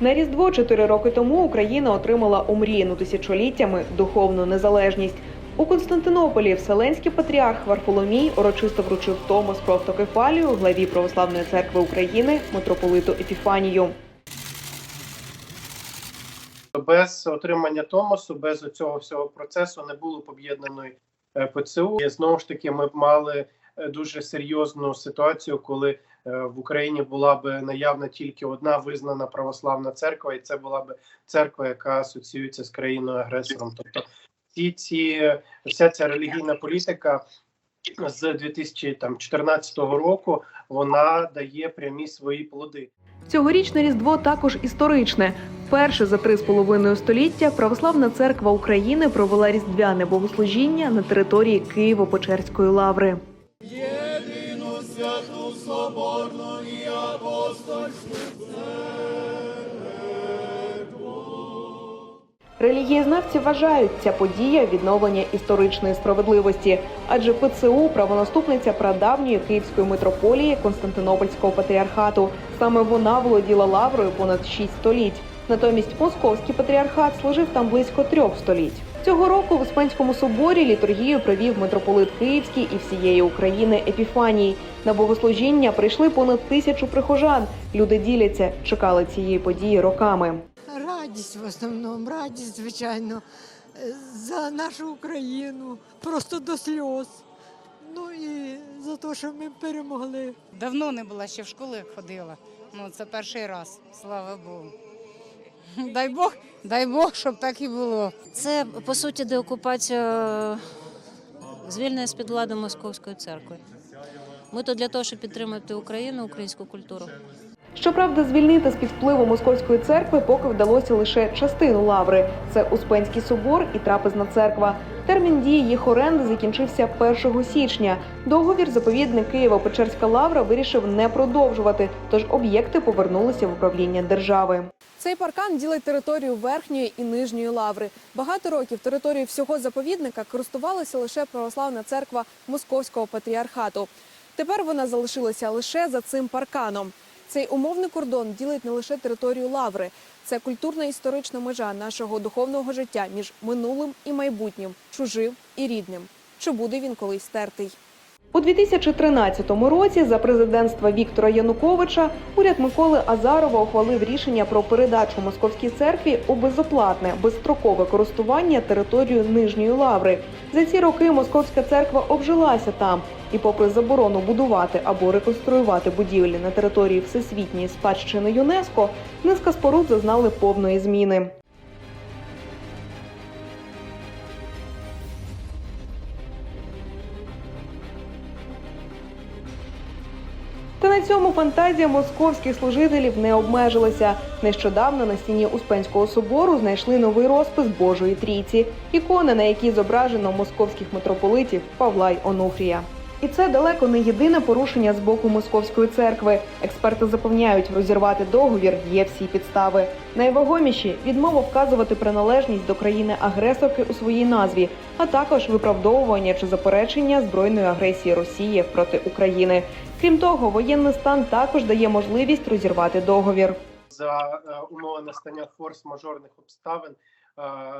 На Різдво чотири роки тому Україна отримала омріяну тисячоліттями духовну незалежність. У Константинополі Вселенський патріарх Варфоломій урочисто вручив Томос про автокефалію главі Православної церкви України митрополиту Епіфанію. Без отримання Томосу, без цього всього процесу не було об'єднаної е, ПЦУ. І знову ж таки, ми б мали дуже серйозну ситуацію, коли е, в Україні була б наявна тільки одна визнана православна церква, і це була б церква, яка асоціюється з країною агресором. Тобто, ці ці вся ця релігійна політика з 2014 року вона дає прямі свої плоди. Цьогорічне Різдво також історичне. Вперше за три з половиною століття Православна церква України провела різдвяне богослужіння на території Києво-Печерської лаври. Соборну і апостольську Релігієзнавці вважають, ця подія відновлення історичної справедливості, адже ПЦУ правонаступниця прадавньої київської митрополії Константинопольського патріархату. Саме вона володіла лаврою понад шість століть. Натомість московський патріархат служив там близько трьох століть. Цього року в Успенському соборі літургію провів митрополит Київський і всієї України Епіфаній. На богослужіння прийшли понад тисячу прихожан. Люди діляться, чекали цієї події роками. Радість в основному, радість, звичайно, е, за нашу Україну, просто до сльоз. Ну і за те, що ми перемогли. Давно не була, ще в школу як ходила. Ну, це перший раз, слава Богу. Дай Бог, дай Бог, щоб так і було. Це по суті деокупація звільнення з-під влади Московської церкви. Ми тут для того, щоб підтримати Україну, українську культуру. Щоправда, звільнити з під впливу московської церкви поки вдалося лише частину лаври. Це Успенський собор і трапезна церква. Термін дії їх оренди закінчився 1 січня. Договір заповідник Києво-Печерська лавра вирішив не продовжувати, тож об'єкти повернулися в управління держави. Цей паркан ділить територію верхньої і нижньої лаври. Багато років територією всього заповідника користувалася лише православна церква Московського патріархату. Тепер вона залишилася лише за цим парканом. Цей умовний кордон ділить не лише територію лаври, це культурна історична межа нашого духовного життя між минулим і майбутнім, чужим і рідним. Чи буде він колись стертий? У 2013 році за президентства Віктора Януковича уряд Миколи Азарова ухвалив рішення про передачу московській церкві у безоплатне безстрокове користування територією нижньої лаври. За ці роки московська церква обжилася там, і, попри заборону будувати або реконструювати будівлі на території всесвітньої спадщини ЮНЕСКО, низка споруд зазнали повної зміни. Та на цьому фантазія московських служителів не обмежилася. Нещодавно на стіні Успенського собору знайшли новий розпис Божої трійці, ікони, на якій зображено московських митрополитів Павла й Онуфрія. І це далеко не єдине порушення з боку московської церкви. Експерти запевняють, розірвати договір є всі підстави. Найвагоміші відмова вказувати приналежність до країни-агресорки у своїй назві, а також виправдовування чи заперечення збройної агресії Росії проти України. Крім того, воєнний стан також дає можливість розірвати договір. за е, умови настання форс-мажорних обставин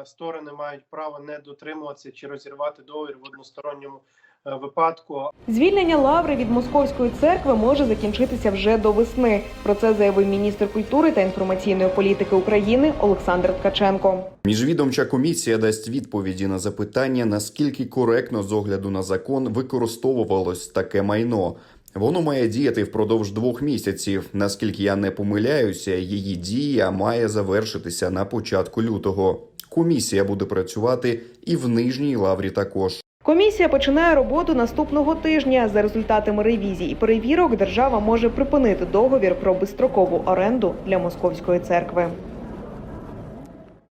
сторони мають право не дотримуватися чи розірвати договір в односторонньому е, випадку. Звільнення лаври від московської церкви може закінчитися вже до весни. Про це заявив міністр культури та інформаційної політики України Олександр Ткаченко. Міжвідомча комісія дасть відповіді на запитання, наскільки коректно з огляду на закон використовувалось таке майно. Воно має діяти впродовж двох місяців. Наскільки я не помиляюся, її дія має завершитися на початку лютого. Комісія буде працювати і в нижній лаврі також. Комісія починає роботу наступного тижня. За результатами ревізій і перевірок держава може припинити договір про безстрокову оренду для московської церкви.